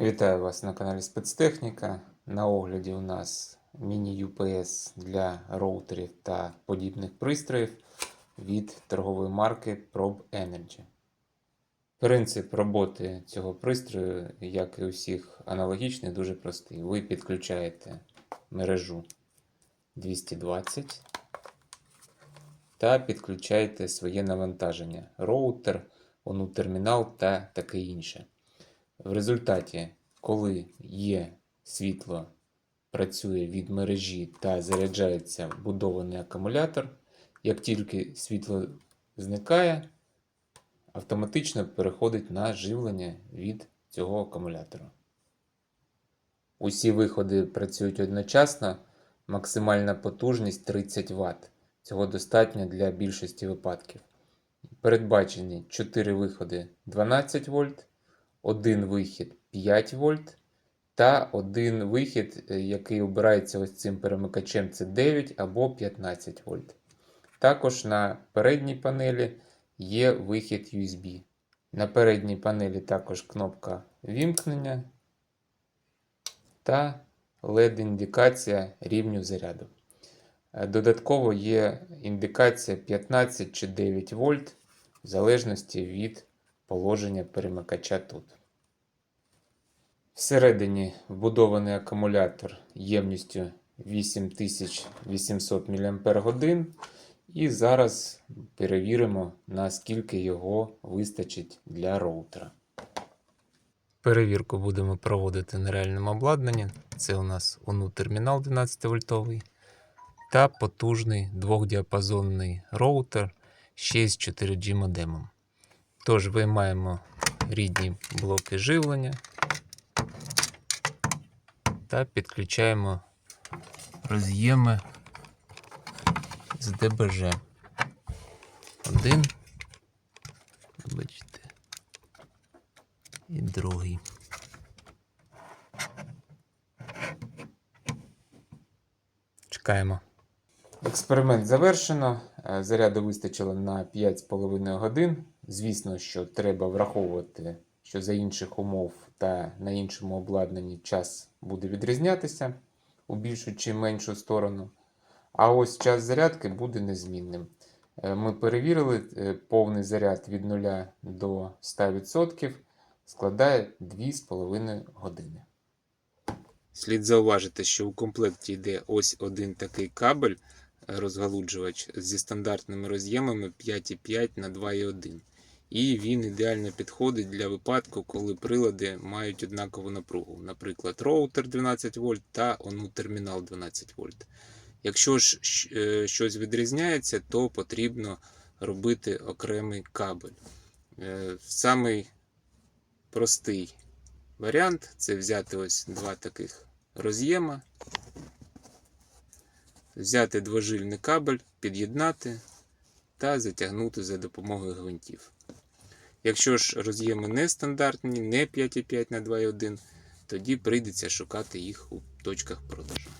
Вітаю вас на каналі Спецтехніка. На огляді у нас міні-UPS для роутерів та подібних пристроїв від торгової марки Probe Energy. Принцип роботи цього пристрою, як і усіх аналогічний, дуже простий. Ви підключаєте мережу 220 та підключаєте своє навантаження: роутер, ONU-термінал та таке інше. В результаті, коли є світло, працює від мережі та заряджається будований акумулятор, як тільки світло зникає, автоматично переходить на живлення від цього акумулятора. Усі виходи працюють одночасно, максимальна потужність 30 Вт. Цього достатньо для більшості випадків. Передбачені 4 виходи 12 вольт один вихід 5 вольт та один вихід, е, який обирається ось цим перемикачем, це 9 або 15 вольт. Також на передній панелі є вихід USB. На передній панелі також кнопка вімкнення та LED-індикація рівню заряду. Е, Додатково є індикація 15 чи 9 вольт в залежності від положення перемикача тут. Всередині вбудований акумулятор ємністю 8800 мАч. І зараз перевіримо, наскільки його вистачить для роутера. Перевірку будемо проводити на реальному обладнанні. Це у нас ONU термінал 12 вольтовий та потужний двохдіапазонний роутер ще з 4G модемом. Тож виймаємо рідні блоки живлення та підключаємо роз'єми з ДБЖ. Один. Бачите. І другий. Чекаємо. Експеримент завершено. Е, Заряду вистачило на 5,5 годин. Звісно, що треба враховувати, що за інших умов та на іншому обладнанні час буде відрізнятися у більшу чи меншу сторону. А ось час зарядки буде незмінним. Е, Ми перевірили, е, повний заряд від 0 до 100% складає 2,5 години. Слід зауважити, що у комплекті йде ось один такий кабель розгалуджувач зі стандартними роз'ємами 5,5 на 2,1. І він ідеально підходить для випадку, коли прилади мають однакову напругу, наприклад, роутер 12 вольт та ONU термінал 12 вольт. Якщо ж е, щось відрізняється, то потрібно робити окремий кабель. Е, Самий простий варіант це взяти ось два таких роз'єма, взяти двожильний кабель, під'єднати та затягнути за допомогою гвинтів. Якщо ж роз'єми не стандартні, не 5,5 на 2,1, тоді прийдеться шукати їх у точках продажу.